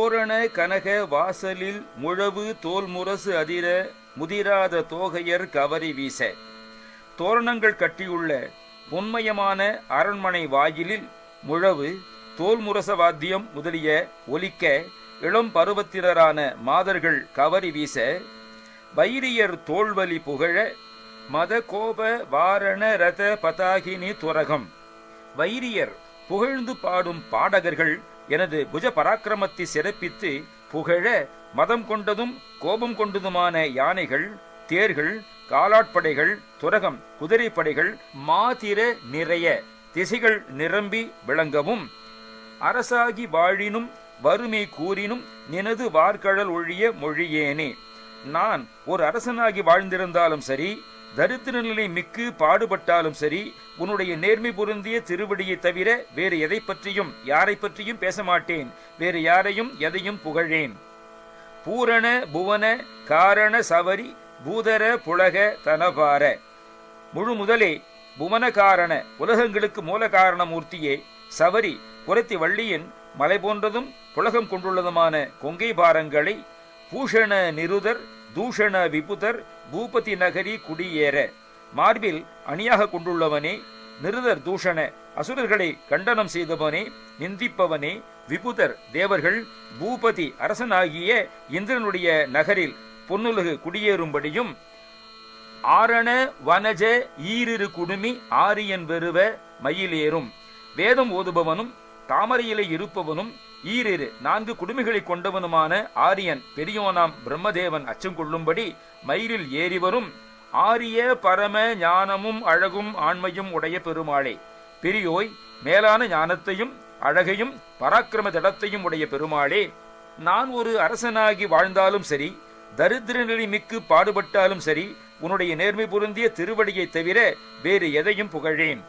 தோரண கனக வாசலில் முழவு தோல் முரசு அதிர முதிராத தோகையர் கவரி வீச. தோரணங்கள் கட்டியுள்ள பொன்மயமான அரண்மனை வாயிலில் முழவு தோல் முரச வாத்தியம் முதலிய ஒலிக்க இளம் பருவத்தினரான மாதர்கள் கவரி வீச. வைரியர் தோல்வலி புகழ மத கோப வாரண ரத பதாகினி துரகம் வைரியர் புகழ்ந்து பாடும் பாடகர்கள் எனது புஜ பராக்கிரமத்தை சிறப்பித்து புகழ மதம் கொண்டதும் கோபம் கொண்டதுமான யானைகள் தேர்கள் காலாட்படைகள் துரகம் குதிரைப்படைகள் மாதிர நிறைய திசைகள் நிரம்பி விளங்கவும் அரசாகி வாழினும் வறுமை கூறினும் நினது வார்கழல் ஒழிய மொழியேனே. நான் ஒரு அரசனாகி வாழ்ந்திருந்தாலும் சரி தரித்திர நிலை மிக்கு பாடுபட்டாலும் சரி உன்னுடைய நேர்மை பொருந்திய திருவடியை தவிர வேறு எதை பற்றியும் யாரை பற்றியும் பேச மாட்டேன் வேறு யாரையும் எதையும் புகழேன். பூரண புவன காரண சவரி பூதர புலக தனபார. முழு முதலே புவனகாரண உலகங்களுக்கு மூல காரண மூர்த்தியே சவரி புரத்தி வள்ளியின் மலை போன்றதும் புலகம் கொண்டுள்ளதுமான கொங்கை பாரங்களை பூஷண நிருதர் தூஷண விபுதர் பூபதி நகரி குடியேற. மார்பில் அணியாக கொண்டுள்ளவனே நிருதர் தூஷண அசுரர்களை கண்டனம் செய்தவனே நிந்திப்பவனே விபுதர் தேவர்கள் பூபதி அரசனாகிய இந்திரனுடைய நகரில் பொன்னுலகு குடியேறும்படியும் ஆரண வனஜ ஈரிரு குடுமி ஆரியன் வெறுவ மயிலேறும். வேதம் ஓதுபவனும் தாமரையிலே இருப்பவனும் ஈரிரு நான்கு குடுமிகளை கொண்டவனுமான ஆரியன் பெரியோனாம் பிரம்மதேவன் அச்சம் கொள்ளும்படி மயிலில் ஏறி வரும். ஆரிய பரம ஞானமும் அழகும் ஆண்மையும் உடைய பெருமாளே. பெரியோய் மேலான ஞானத்தையும் அழகையும் பராக்கிரம தடத்தையும் உடைய பெருமாளே. நான் ஒரு அரசனாகி வாழ்ந்தாலும் சரி தரித்திர நிலை மிக்கு பாடுபட்டாலும் சரி உன்னுடைய நேர்மை பொருந்திய திருவடியைத் தவிர வேறு எதையும் புகழேன்.